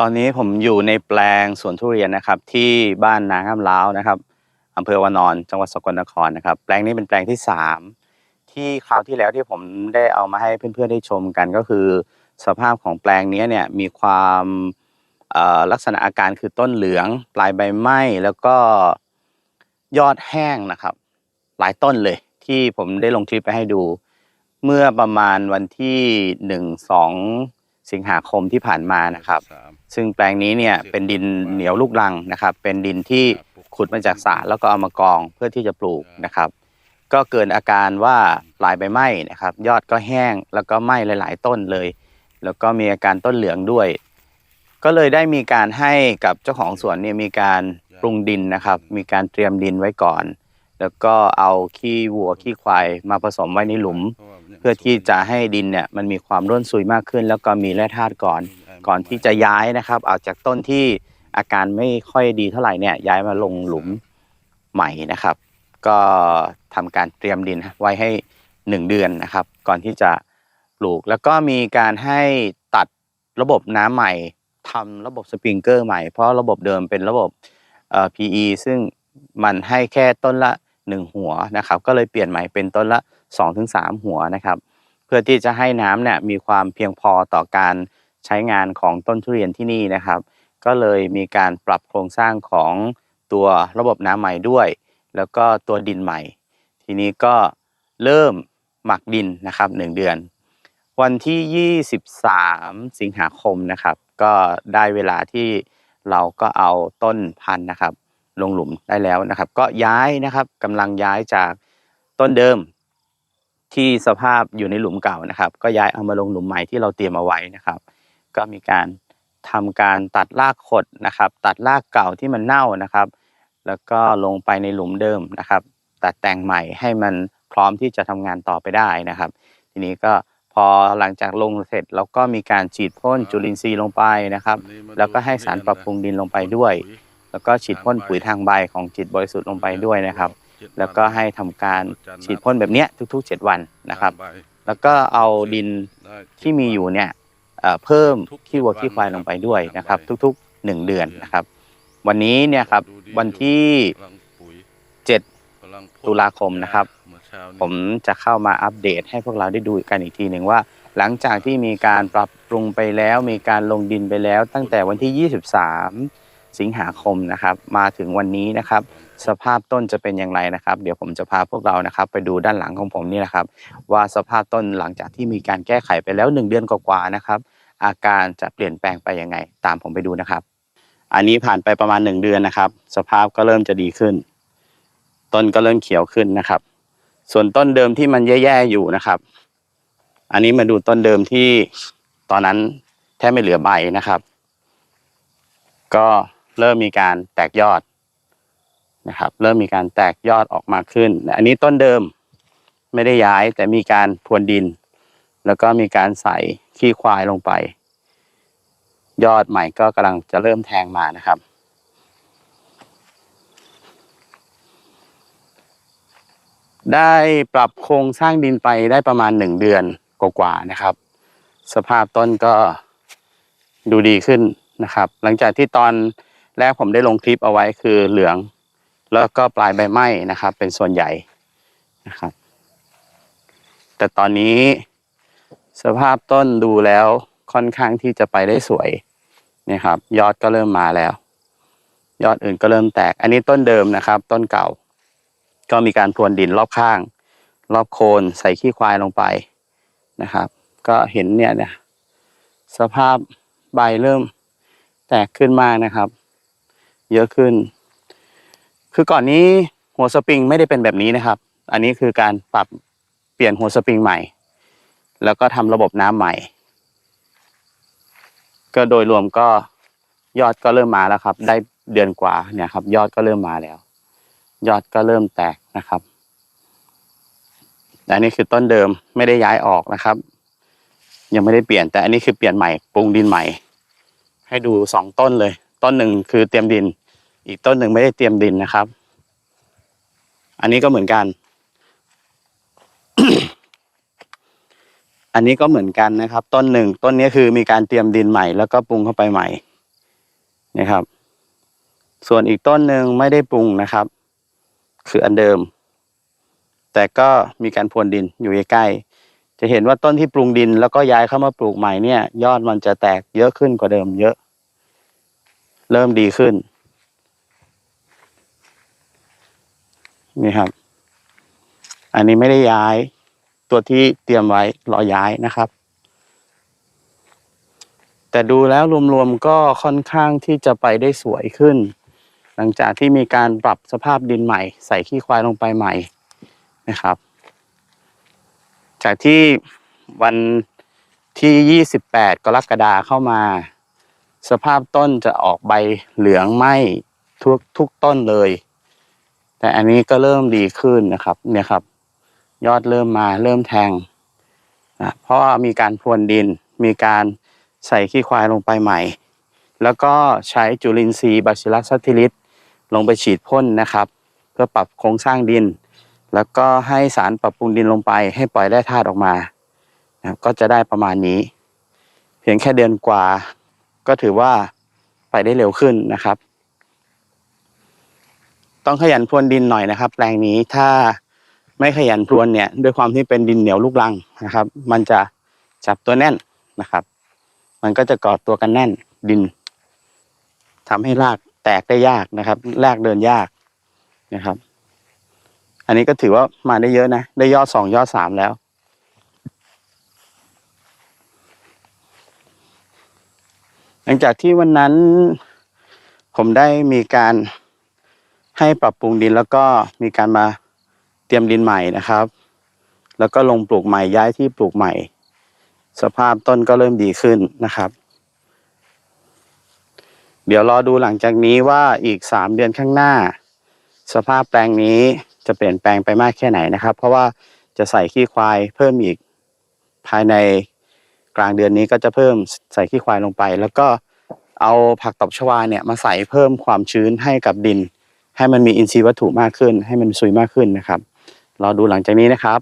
ตอนนี้ผมอยู่ในแปลงสวนทุเรียนนะครับ ที่บ้านนาข้ามล้าวนะครับอำเภอวานอนจังหวัดสกลนครนะครับ แปลงนี้เป็นแปลงที่สามที่คราวที่แล้วที่ผมได้เอามาให้เพื่อนๆได้ชมกันก็คือ สภาพของแปลงนี้เนี่ยมีความลักษณะอาการคือต้นเหลืองปลายใบไหม้แล้วก็ยอดแห้งนะครับ หลายต้นเลยที่ผมได้ลงคลิปไปให้ดู เมื่อประมาณวันที่หนึ่ง สองสิงหาคมที่ผ่านมานะครับ ซึ่งแปลงนี้เนี่ยเป็นดินเหนียวลูกรังนะครับ เป็นดินที่ขุดมาจากสระแล้วก็เอามากองเพื่อที่จะปลูกนะครับ ก็เกิดอาการว่าปลายใบไหม้นะครับ ยอดก็แห้งแล้วก็ไหม้หลาย ๆ ต้นเลย แล้วก็มีอาการต้นเหลืองด้วย ก็เลยได้มีการให้กับเจ้าของสวนเนี่ยมีการปรุงดินนะครับ มีการเตรียมดินไว้ก่อน แล้วก็เอาขี้วัวขี้ควายมาผสมไว้ในหลุม เพื่อที่จะให้ดินเนี่ยมันมีความร่วนซุยมากขึ้น แล้วก็มีแร่ธาตุก่อน ก่อนที่จะย้ายนะครับเอาจากต้นที่อาการไม่ค่อยดีเท่าไหร่เนี่ยย้ายมาลงหลุมใหม่นะครับ ก็ทำการเตรียมดินไว้ให้หนึ่งเดือนนะครับ ก่อนที่จะปลูก แล้วก็มีการให้ตัดระบบน้ำใหม่ทำระบบสปริงเกอร์ใหม่เพราะระบบเดิมเป็นระบบเอ่อ PE ซึ่งมันให้แค่ต้นละ หนึ่งหัวนะครับก็เลยเปลี่ยนใหม่เป็นต้นละสองถึงสามหัวนะครับ เพื่อที่จะให้น้ำเนี่ยมีความเพียงพอต่อการใช้งานของต้นทุเรียนที่นี่นะครับ ก็เลยมีการปรับโครงสร้างของตัวระบบน้ำใหม่ด้วย แล้วก็ตัวดินใหม่ ทีนี้ก็เริ่มหมักดินนะครับหนึ่งเดือน วันที่ 23 สิงหาคมนะครับ ก็ได้เวลาที่เราก็เอาต้นพันธุ์นะครับ ลงหลุมได้แล้วนะครับ ก็ย้ายนะครับกำลังย้ายจากต้นเดิมที่สภาพอยู่ในหลุมเก่านะครับ ก็ย้ายเอามาลงหลุมใหม่ที่เราเตรียมเอาไว้นะครับ ก็มีการทำการตัดรากขดนะครับ ตัดรากเก่าที่มันเน่านะครับ แล้วก็ลงไปในหลุมเดิมนะครับ ตัดแต่งใหม่ให้มันพร้อมที่จะทำงานต่อไปได้นะครับ ทีนี้ก็พอหลังจากลงเสร็จเราก็มีการฉีดพ่นจุลินทรีย์ลงไปนะครับ แล้วก็ให้สารปรับปรุงดินลงไปด้วย แล้วก็ฉีดพ่นปุ๋ยทางใบของจิตบริสุทธิ์ลงไปด้วยนะครับ แล้วก็ให้ทำการฉีดพ่นแบบเนี้ยทุก ๆ 7 วันนะครับ แล้วก็เอาดินที่มีอยู่เนี่ยเอ่อเพิ่มขี้วัวขี้ควายลงไปด้วยนะครับ ทุกๆ 1 เดือนนะครับ วันนี้เนี่ยครับวันที่ 7 ตุลาคมนะครับ ผมจะเข้ามาอัปเดตให้พวกเราได้ดูกันอีกทีหนึ่งว่า หลังจากที่มีการปรับปรุงไปแล้ว มีการลงดินไปแล้ว ตั้งแต่วันที่ 23 สิงหาคมนะครับ มาถึงวันนี้นะครับ สภาพต้นจะเป็นอย่างไรนะครับ เดี๋ยวผมจะพาพวกเรานะครับ ไปดูด้านหลังของผมนี่นะครับ ว่าสภาพต้นหลังจากที่มีการแก้ไขไปแล้ว 1 เดือนกว่าๆนะครับ อาการจะเปลี่ยนแปลงไปยังไง ตามผมไปดูนะครับ อันนี้ผ่านไปประมาณ 1 เดือนนะครับ สภาพก็เริ่มจะดีขึ้น ต้นก็เริ่มเขียวขึ้นนะครับ ส่วนต้นเดิมที่มันแย่ๆอยู่นะครับ อันนี้มาดูต้นเดิมที่ตอนนั้นแทบไม่เหลือใบนะครับ ก็ เริ่มมีการแตกยอดนะครับ เริ่มมีการแตกยอดออกมาขึ้น อันนี้ต้นเดิมไม่ได้ย้ายแต่มีการพรวนดิน แล้วก็มีการใส่ขี้ควายลงไป ยอดใหม่ก็กำลังจะเริ่มแทงมานะครับได้ปรับโครงสร้างดินไปได้ประมาณหนึ่งเดือนกว่าๆนะครับ สภาพต้นก็ดูดีขึ้นนะครับ หลังจากที่ตอน แรกผมได้ลงคลิปเอาไว้คือเหลือง แล้วก็ปลายใบไหม้นะครับ เป็นส่วนใหญ่นะครับ แต่ตอนนี้สภาพต้นดูแล้วค่อนข้างที่จะไปได้สวยนะครับ ยอดก็เริ่มมาแล้ว ยอดอื่นก็เริ่มแตก อันนี้ต้นเดิมนะครับ ต้นเก่า ก็มีการพรวนดินรอบข้าง รอบโคนใส่ขี้ควายลงไปนะครับ ก็เห็นเนี่ยเนี่ยสภาพใบเริ่มแตกขึ้นมากนะครับ เยอะขึ้น คือก่อนนี้หัวสปริงไม่ได้เป็นแบบนี้นะครับ อันนี้คือการปรับเปลี่ยนหัวสปริงใหม่ แล้วก็ทำระบบน้ำใหม่ ก็โดยรวมก็ยอดก็เริ่มมาแล้วครับ ได้เดือนกว่าเนี่ยครับ ยอดก็เริ่มมาแล้ว ยอดก็เริ่มแตกนะครับแต่อันนี้คือต้นเดิมไม่ได้ย้ายออกนะครับ ยังไม่ได้เปลี่ยนแต่อันนี้คือเปลี่ยนใหม่ปรุงดินใหม่ ให้ดูสองต้นเลย ต้นหนึ่งคือเตรียมดิน อีกต้นหนึ่งไม่ได้เตรียมดินนะครับ อันนี้ก็เหมือนกัน อันนี้ก็เหมือนกันนะครับ ต้นหนึ่งต้นนี้คือมีการเตรียมดินใหม่ แล้วก็ปรุงเข้าไปใหม่นะครับ ส่วนอีกต้นหนึ่งไม่ได้ปรุงนะครับ คืออันเดิม แต่ก็มีการพรวนดินอยู่ใกล้ๆจะเห็นว่าต้นที่ปรุงดินแล้วก็ย้ายเข้ามาปลูกใหม่เนี่ย ยอดมันจะแตกเยอะขึ้นกว่าเดิมเยอะ เริ่มดีขึ้น นี่ครับ อันนี้ไม่ได้ย้าย ตัวที่เตรียมไว้รอย้ายนะครับ แต่ดูแล้วรวมๆก็ค่อนข้างที่จะไปได้สวยขึ้น หลังจากที่มีการปรับสภาพดินใหม่ ใส่ขี้ควายลงไปใหม่นะครับ จากที่วันที่ 28 กรกฎาเข้ามา สภาพต้นจะออกใบเหลืองไหมทุกทุกต้นเลย แต่อันนี้ก็เริ่มดีขึ้นนะครับ เนี่ยครับ ยอดเริ่มมาเริ่มแทงนะเพราะมีการพรวนดินมีการใส่ขี้ควายลงไปใหม่ แล้วก็ใช้จุลินทรีย์บาซิลัสซัตติลิสลงไปฉีดพ่นนะครับ เพื่อปรับโครงสร้างดิน แล้วก็ให้สารปรับปรุงดินลงไป ให้ปล่อยแร่ธาตุออกมานะครับก็จะได้ประมาณนี้ เพียงแค่เดือนกว่า ก็ถือว่าไปได้เร็วขึ้นนะครับ ต้องขยันพรวนดินหน่อยนะครับ แปลงนี้ถ้าไม่ขยันพรวนเนี่ย ด้วยความที่เป็นดินเหนียวลูกรังนะครับ มันจะจับตัวแน่นนะครับ มันก็จะกอดตัวกันแน่นดินทำให้รากแตกได้ยากนะครับรากเดินยากนะครับ อันนี้ก็ถือว่ามาได้เยอะนะ ได้ยอดสองยอดสามแล้ว หลังจากที่วันนั้น ผมได้มีการให้ปรับปรุงดินแล้วก็มีการมาเตรียมดินใหม่นะครับ แล้วก็ลงปลูกใหม่ย้ายที่ปลูกใหม่ สภาพต้นก็เริ่มดีขึ้นนะครับ เดี๋ยวรอดูหลังจากนี้ว่าอีกสามเดือนข้างหน้า สภาพแปลงนี้จะเปลี่ยนแปลงไปมากแค่ไหนนะครับ เพราะว่าจะใส่ขี้ควายเพิ่มอีกภายใน กลางเดือนนี้ก็จะเพิ่มใส่ขี้ควายลงไป แล้วก็เอาผักตบชวาเนี่ยมาใส่เพิ่มความชื้นให้กับดิน ให้มันมีอินทรีย์วัตถุมากขึ้น ให้มันซุยมากขึ้นนะครับรอดูหลังจากนี้นะครับ